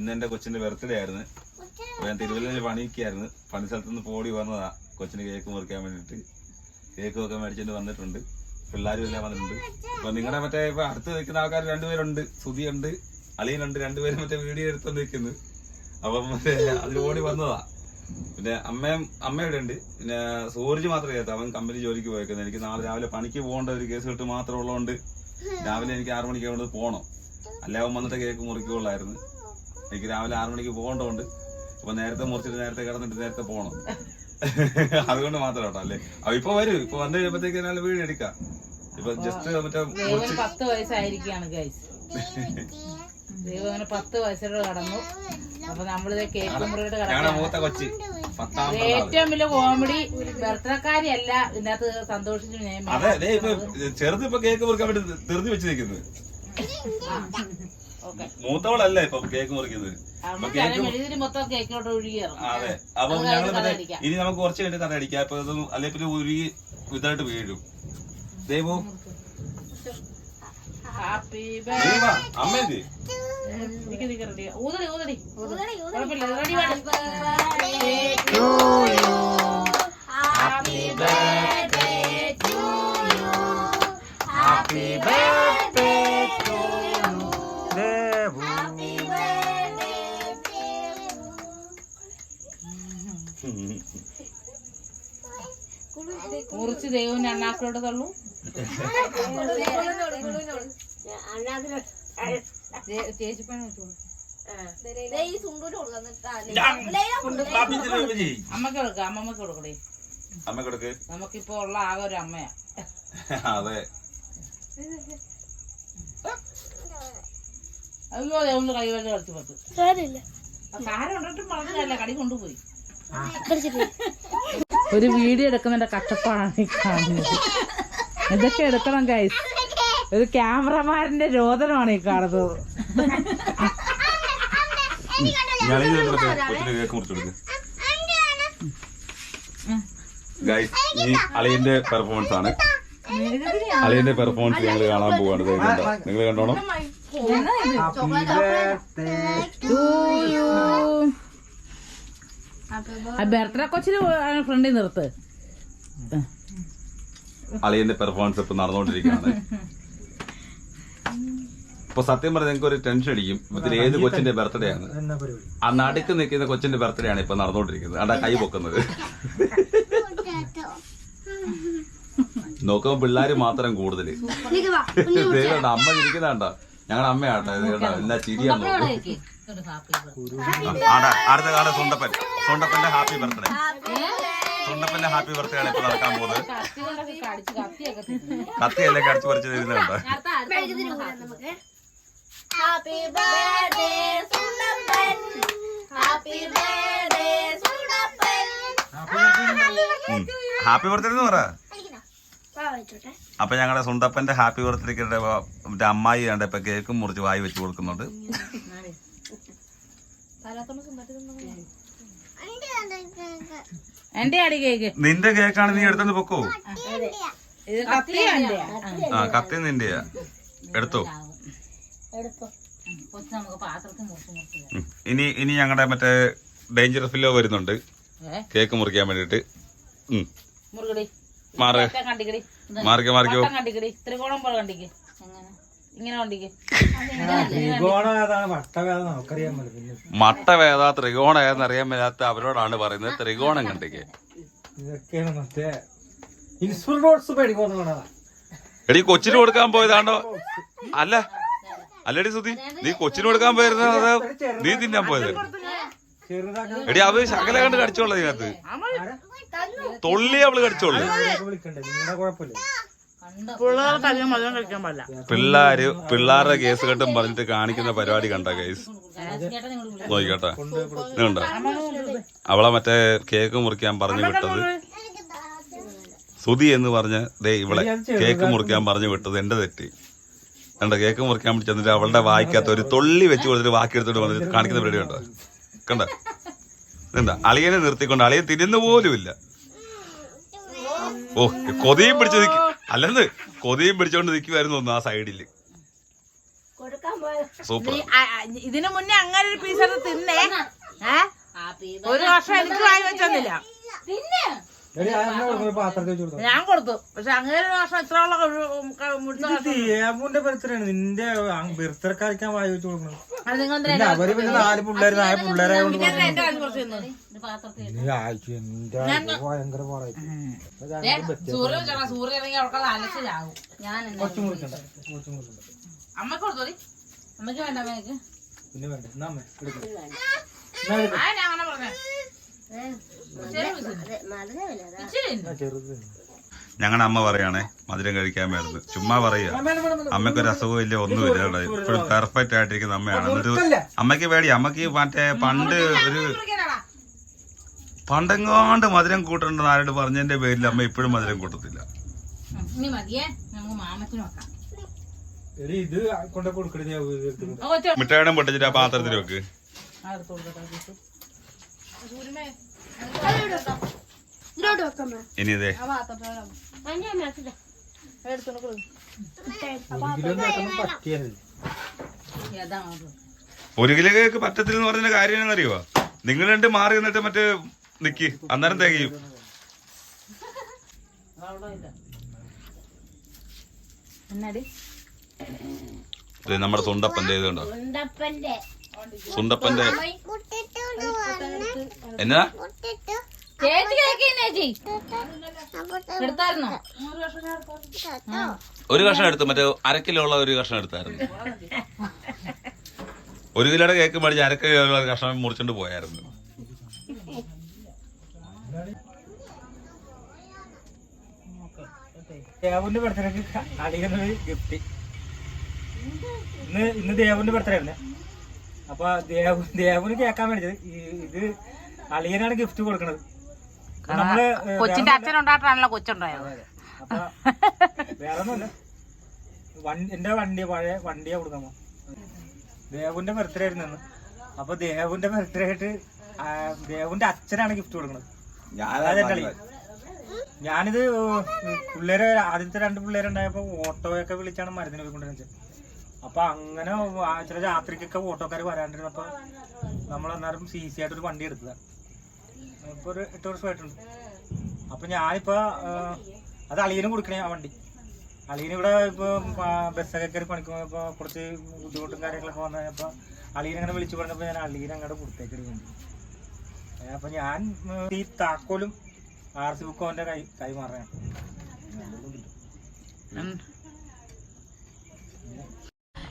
ഇന്ന് എന്റെ കൊച്ചിന്റെ ബർത്ത്ഡേ ആയിരുന്നു. ഞാൻ തിരുവല്ലയിൽ പണിയൊക്കെയായിരുന്നു. പണി സ്ഥലത്ത് നിന്ന് പോടി വന്നതാ. കൊച്ചിന് കേക്ക് മുറിക്കാൻ വേണ്ടിട്ട് കേക്ക് ഒക്കെ മേടിച്ചിട്ട് വന്നിട്ടുണ്ട്. പിള്ളേരും എല്ലാം വന്നിട്ടുണ്ട്. അപ്പൊ നിങ്ങളുടെ മറ്റേ ഇപ്പൊ അടുത്ത് നിൽക്കുന്ന ആൾക്കാർ രണ്ടുപേരുണ്ട്. സുധിയുണ്ട്. അളിയനുണ്ട്. രണ്ടുപേരും മറ്റേ വീഡിയോ എടുത്തോണ്ട് നിൽക്കുന്നു അപ്പം മറ്റേ അതിന് ഓടി വന്നതാ. പിന്നെ അമ്മയും അമ്മയുടെ ഉണ്ട്. പിന്നെ സൂരജ് മാത്രമേ കേട്ടോ അവൻ കമ്പനി ജോലിക്ക് പോയേക്കുന്നത് എനിക്ക് നാളെ രാവിലെ പണിക്ക് പോകേണ്ട ഒരു കേസ് കിട്ട് മാത്രം ഉള്ളതുകൊണ്ട് രാവിലെ എനിക്ക് ആറു മണിക്ക് അവിടെ പോകണം അവൻ വന്നിട്ട് കേക്ക് മുറിക്കുള്ളായിരുന്നു. എനിക്ക് രാവിലെ ആറു മണിക്ക് പോകേണ്ടതുകൊണ്ട് അപ്പൊ നേരത്തെ മുറിച്ചിട്ട് നേരത്തെ കിടന്നിട്ട് നേരത്തെ പോകണം. അതുകൊണ്ട് മാത്രം കേട്ടോ അല്ലേ? അപ്പൊ ഇപ്പൊ വരും ഇപ്പൊ വന്നു കഴിയുമ്പോഴത്തേക്ക് നല്ല വീട് എടുക്കാം. ഇപ്പൊ ജസ്റ്റ് മറ്റേ പത്ത് വയസ്സായിരിക്കാണ് ഗൈസ് ദൈവം പത്ത് വയസ്സിലൂടെ കടന്നു. അപ്പൊ നമ്മളിത് കേക്ക് മുറിയുടെ ഇത് ഏറ്റവും വലിയ കോമഡി ബർത്ത്ഡേക്കാരിയല്ല ഇതിനകത്ത് സന്തോഷിച്ചു ഞാൻ ചെറുത് ഇപ്പൊ കേക്ക് മുറിക്കാൻ വേണ്ടി തെറുതി വെച്ച് നിൽക്കുന്നത് ഓക്കെ മൂത്തവളല്ല ഇപ്പൊ കേക്ക് മുറിക്കുന്നത്. അതെ. അപ്പൊ ഞങ്ങൾ. ഇനി നമുക്ക് കുറച്ച് കഴിഞ്ഞിട്ട് കഥ അടിക്കാം അപ്പൊ ഇതൊന്നും അല്ലെ പിന്നെ ഉരുകി ഇതായിട്ട് വീഴും. ദേവു അമ്മേ ഊതടി ഊതടി. കുഴപ്പമില്ല റെഡി മുറിച്ച് ദൈവം അണ്ണാക്കളോട് തള്ളു. അമ്മയ്ക്ക് കൊടുക്ക അമ്മമ്മക്ക് കൊടുക്കടേ. അമ്മ കൊടുക്ക് നമുക്കിപ്പോ ഉള്ള ആകെ ഒരു അമ്മയാ. അതെ. അയ്യോ ദൈവം കൈ വല്ല കളിച്ചു പത്ത് സാരം ഉണ്ടിട്ട് പറഞ്ഞല്ല കടി കൊണ്ടുപോയി. ഒരു വീഡിയോ എടുക്കുന്നതിന്റെ കഷ്ടപ്പാടാണ് ഈ കാണുന്നത്. ഇതൊക്കെ എടുക്കണം ഗൈസ് ഒരു ക്യാമറമാരന്റെ രോദനമാണ് ഈ കാണുന്നത്. ഗൈസ് ഈ അളിയന്റെ പെർഫോമൻസ് ആണ്. അളിയന്റെ പെർഫോമൻസ് ഞങ്ങൾ കാണാൻ പോവാണ്. നിങ്ങൾ കണ്ടോണം? ബർത്ത്ഡേ കൊച്ചിന് ഫ്രണ്ടിൽ നിർത്ത്. അളിയന്റെ പെർഫോമൻസ് ഇപ്പൊ നടന്നുകൊണ്ടിരിക്കുകയാണ്. ഇപ്പൊ സത്യം പറഞ്ഞ നിങ്ങൾക്ക് ഒരു ടെൻഷൻ അടിക്കും. ഇതിൽ ഏത് കൊച്ചിന്റെ ബർത്ത്ഡേ ആണ്? ആ നടുക്ക് നിൽക്കുന്ന കൊച്ചിന്റെ ബർത്ത്ഡേ ആണ് ഇപ്പൊ നടന്നുകൊണ്ടിരിക്കുന്നത്. അതാ കൈ പൊക്കുന്നത്. നോക്കുമ്പോ പിള്ളേര് മാത്രം കൂടുതൽ അമ്മ ഇരിക്കുന്നുണ്ടോ? ഞങ്ങളുടെ അമ്മയാട്ടോ ഇത് കേട്ടോ എല്ലാ ചിരിയാണ് അടുത്ത കാലം സുണ്ടപ്പൻ. സുണ്ടപ്പന്റെ ഹാപ്പി ബർത്ത്ഡേ സുണ്ടപ്പന്റെ ഹാപ്പി ബർത്ത്ഡേ ആണ് ഇപ്പൊ നടക്കാൻ പോകുന്നത്. കത്തിയല്ലേ കടിച്ചു പറിച്ച് തരുന്നുണ്ടോ? Happy birthday Sundappan. Happy birthday Sundappan. Happy birthday എന്ന് പറ. വെച്ചോട്ടെ അപ്പൊ ഞങ്ങളുടെ സുണ്ടപ്പന്റെ ഹാപ്പി ബർത്ത്ഡേക്ക് മറ്റേ അമ്മായി കണ്ട ഇപ്പൊ കേക്കും മുറിച്ച് വായി വെച്ച് കൊടുക്കുന്നുണ്ട്. എന്റെ അടി കേക്ക്. നിന്റെ കേക്കാണ് നീ എടുത്തോണ്ട് പൊക്കോ? ഇത് ആ. കത്തി നിന്റെയാ. എടുത്തോ? എടുത്തോ. ഇനി ഇനി ഞങ്ങളുടെ മറ്റേ ഡേഞ്ചർ ഫില്ലോ വരുന്നുണ്ട്. കേക്ക് മുറിക്കാൻ വേണ്ടിട്ട് മാറ്. മാറിക്കോ മാറിക്കോ. ത്രികോണം പോലെ കണ്ടിക്ക്. ഇങ്ങനെ കണ്ടിക്ക് ത്രികോണം ഏതാണ്? വട്ടം ഏതാണ് നമുക്കറിയാൻ പറ്റും പിന്നെ മട്ട വേദ ത്രികോണ ഏതെന്ന് അറിയാൻ മേലാത്ത അവരോടാണ് പറയുന്നത് ത്രികോണം കണ്ടിക്ക്. ഇതൊക്കെയാണ് മറ്റേ എടി കൊച്ചിന് കൊടുക്കാൻ പോയതാണ്ടോ അല്ല അല്ലടി സുധി നീ കൊച്ചിന് കൊടുക്കാൻ പോയിരുന്ന അത് നീ തിന്നാൻ പോയത്? എടി അവർ ശകല കണ്ട് കടിച്ചോളൂ ഇതിനകത്ത്. തൊള്ളി അവൾ കടിച്ചോളൂ. പിള്ളാര് പിള്ളാരുടെ കേസ് കെട്ടും പറഞ്ഞിട്ട് കാണിക്കുന്ന പരിപാടി കണ്ട കേസ് നോക്കിക്കോട്ടെ. കണ്ട കണ്ടോ അവളെ മറ്റേ കേക്ക് മുറിക്കാൻ പറഞ്ഞു വിട്ടത്. സുതി എന്ന് പറഞ്ഞ ദേ ഇവളെ കേക്ക് മുറിക്കാൻ പറഞ്ഞു വിട്ടത്. എന്റെ തെറ്റി. കണ്ട കേക്ക് മുറിക്കാൻ വേണ്ടി ചെന്നിട്ട് അവളുടെ വായിക്കകത്ത് ഒരു തൊള്ളി വെച്ച് കൊടുത്തിട്ട് വാക്കി എടുത്തിട്ട് വന്നിട്ട് കാണിക്കുന്ന പരിപാടി കണ്ടോ? കണ്ട? എന്താ അളിയനെ നിർത്തിക്കൊണ്ട് അളിയെ തിരിയുന്ന പോലും ഇല്ല ഓ കൊതിയും പിടിച്ചു നിൽക്കും അല്ലെന്ന് കൊതിയും പിടിച്ചോണ്ട് നിൽക്കുമായിരുന്നു ഒന്ന് ആ സൈഡിൽ കൊടുക്കാൻ പോയ സൂപ്പർ. ഇതിനു മുന്നേ അങ്ങനെ ഒരു പീസ് തിന്നേ. ഒരു വർഷം എനിക്ക് വായി വെച്ചൊന്നില്ല പിന്നെ? എടി അന്നെ കൊടുക്കുന്ന പാത്രത്തിൽ വെച്ച് ഞാൻ കൊടുത്തു. പക്ഷെ അങ്ങനെ ഒരു വർഷം ഇത്ര ഉള്ള ബർത്ത്ഡേ നിന്റെ ബർത്ത്ഡേ കഴിക്കാൻ വായി വെച്ച് കൊടുക്കണം. നിങ്ങൾ അവർ പിന്നെ നാല് പിള്ളേര് നാല് പിള്ളേരായോണ്ട് സൂര്യ ഇറങ്ങി അവർക്ക് അലച്ചിലാകും ഞാൻ അമ്മയ്ക്ക് കൊടുത്തോളി അമ്മയ്ക്ക് വേണ്ട അമ്മയ്ക്ക്. പിന്നെ വേണ്ട അങ്ങനെ പറഞ്ഞേ. ഞങ്ങളുടെ അമ്മ പറയാണേ മധുരം കഴിക്കാൻ വരുന്നത് ചുമ്മാ പറയുക. അമ്മയ്ക്കൊരു ഇല്ല ഒന്നുമില്ല ഇല്ല ഇപ്പോഴും പെർഫെക്റ്റ് ആയിട്ടിരിക്കുന്ന അമ്മയാണ്. എന്നിട്ട് മുറുക്കല്ല. അമ്മയ്ക്ക് പേടി അമ്മയ്ക്ക് മറ്റേ പണ്ട് ഒരു പണ്ടെങ്ങാണ്ട് മധുരം കൂട്ടണ്ട ആരോട് പറഞ്ഞതിന്റെ പേരിൽ അമ്മ ഇപ്പോഴും മധുരം കൂട്ടത്തില്ല. മിഠായിടം പൊട്ടിച്ചിട്ട് ആ പാത്രത്തിൽ വെക്ക്. ഇനി ഇതേ. ഒരു കിലോ? ഒരു കേക്ക് പറ്റത്തില്ലെന്ന് പറഞ്ഞ കാര്യം എന്നറിയോ നിങ്ങൾ രണ്ട് മാറി നിന്നിട്ട് മറ്റേ നിക്ക്. അന്നേരം തികയും നമ്മുടെ സുണ്ടപ്പന്റെ ഇതുണ്ടോ സുണ്ടപ്പന്റെ എന്നാ? ഒരു കഷ്ണം എടുത്തു. മറ്റേ അര കിലോ ഉള്ള ഒരു കഷ്ണം എടുത്തായിരുന്നു. ഒരു കിലോടെ കേക്ക് മേടിച്ച് അര കിലോ ഉള്ള കഷ്ണം മുറിച്ചോണ്ട് പോയായിരുന്നു. ദേവന്റെ ബർത്ത്ഡേക്ക് അളിയനൊരു ഗിഫ്റ്റ് ഇന്ന് ഇന്ന് ദേവന്റെ ബർത്ത്ഡേ ആയിരുന്നു. അപ്പൊ ദേവ് ദേവന് കേക്കാൻ വേണ്ടത് ഇത് അളിയനാണ് ഗിഫ്റ്റ് കൊടുക്കണത്. അപ്പൊ നമ്മൾ കൊച്ചിന്റെ അച്ഛനുണ്ടായിട്ടാണല്ലോ കൊച്ചുണ്ടായത്. അപ്പൊ വേറെ ഒന്നുമില്ല വണ്ടി എന്റെ വണ്ടി പഴയ വണ്ടിയാ കൊടുക്കാമോ ദേവന്റെ ബർത്ത്ഡേ ആയിരുന്നു അന്ന് അപ്പൊ ദേവുന്റെ ബർത്ത്ഡേ ആയിട്ട് ദേവന്റെ ദേവുന്റെ അച്ഛനാണ് ഗിഫ്റ്റ് കൊടുക്കുന്നത് അതായത് എന്റെ അളിയൻ. ഞാനിത് പിള്ളേരെ ആദ്യത്തെ രണ്ട് പിള്ളേരുണ്ടായപ്പോ ഓട്ടോയൊക്കെ വിളിച്ചാണ് മരുന്നിന് പോയിക്കൊണ്ടിരുന്നത്. അപ്പൊ അങ്ങനെ ചില രാത്രിക്കൊക്കെ ഓട്ടോക്കാർ വരാണ്ടിരുന്നപ്പോ നമ്മൾ അന്നേരം സി സി ആയിട്ടൊരു വണ്ടി എടുത്തതാണ് ഇപ്പൊ ഒരു എട്ട് വർഷമായിട്ടുണ്ട് അപ്പൊ ഞാനിപ്പോ അത് അളിയനും കൊടുക്കണേ ആ വണ്ടി. അളിയന് ഇവിടെ ഇപ്പൊ ആ, ബസ്സൊക്കെ കയറി പണിക്കുമ്പോ കുറച്ച് ബുദ്ധിമുട്ടും കാര്യങ്ങളൊക്കെ വന്നപ്പോ അളിയൻ അങ്ങനെ വിളിച്ചു പറഞ്ഞപ്പോ ഞാൻ അളിയൻ അങ്ങോട്ട് വണ്ടി. അപ്പൊ ഞാൻ ഈ താക്കോലും ആർ സി ബുക്കും അവന്റെ കൈ കൈമാറാൻ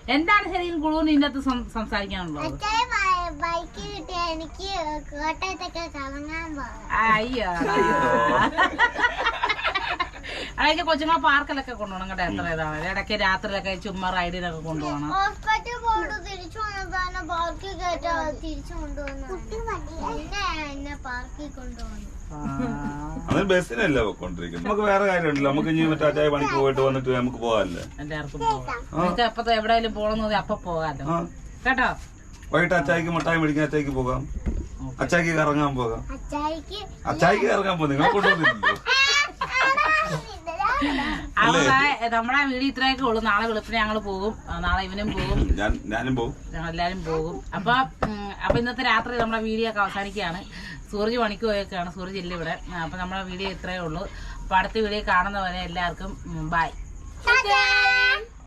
എന്താണ് ശരിക്കും കുളുവിന് ഇതിനകത്ത് സം- സംസാരിക്കാനുള്ളത്? ബൈക്ക് കിട്ടിയ എനിക്ക് കോട്ടയത്തൊക്കെ കറങ്ങാൻ പോകാം അയ്യോ. അതിന്റെ കൊച്ചുങ്ങളെ പാർക്കിലൊക്കെ കൊണ്ടുപോകണം കേട്ടോ എത്ര ഇതാണ്. ഇടയ്ക്ക് രാത്രിയിലൊക്കെ ചുമ്മാ റൈഡിനൊക്കെ കൊണ്ടുപോകണം. തിരിച്ചു വന്നപ്പോ എന്നെ പാർക്കിൽ തിരിച്ചു എന്നെ കൊണ്ടുവന്നു. അത് ബസ്സിനല്ല പോയിക്കൊണ്ടിരിക്കുന്നത് നമുക്ക് വേറെ കാര്യമുണ്ടല്ലോ. നമുക്ക് ഇനി മറ്റേ അച്ചായ പണിക്ക് പോയിട്ട് വന്നിട്ട് നമുക്ക് പോകാല്ലേ എല്ലാവർക്കും പോകാം. എവിടെയെങ്കിലും പോകണമെന്ന് അപ്പൊ പോകാലോ. ആ. കേട്ടോ? വൈകിട്ട് അച്ചായിക്ക് മുട്ടായി മേടിക്കാൻ അച്ചായിക്ക് പോകാം. അച്ചായിക്ക് കറങ്ങാൻ പോകാം. അച്ചായിക്ക് അച്ചായിക്ക് കറങ്ങാൻ പോകും. നിങ്ങളെ കൊണ്ടുവന്നില്ലല്ലോ. നമ്മളെ വീഡിയോ ഇത്രയൊക്കെ ഉള്ളു. നാളെ വെളുപ്പിന് ഞങ്ങൾ പോകും. നാളെ ഇവനും പോകും. ഞാൻ ഞാനും പോകും. ഞങ്ങൾ എല്ലാരും പോകും. അപ്പൊ അപ്പൊ ഇന്നത്തെ രാത്രി നമ്മുടെ വീഡിയോ ഒക്കെ അവസാനിക്കുകയാണ്. സൂരജ് പണിക്ക് പോയൊക്കെയാണ് സൂരജ് ഇല്ല ഇവിടെ. അപ്പൊ നമ്മുടെ വീഡിയോ ഇത്രയേ ഉള്ളൂ. അപ്പൊ അടുത്ത വീഡിയോ കാണുന്നവരെ എല്ലാവർക്കും ബൈ!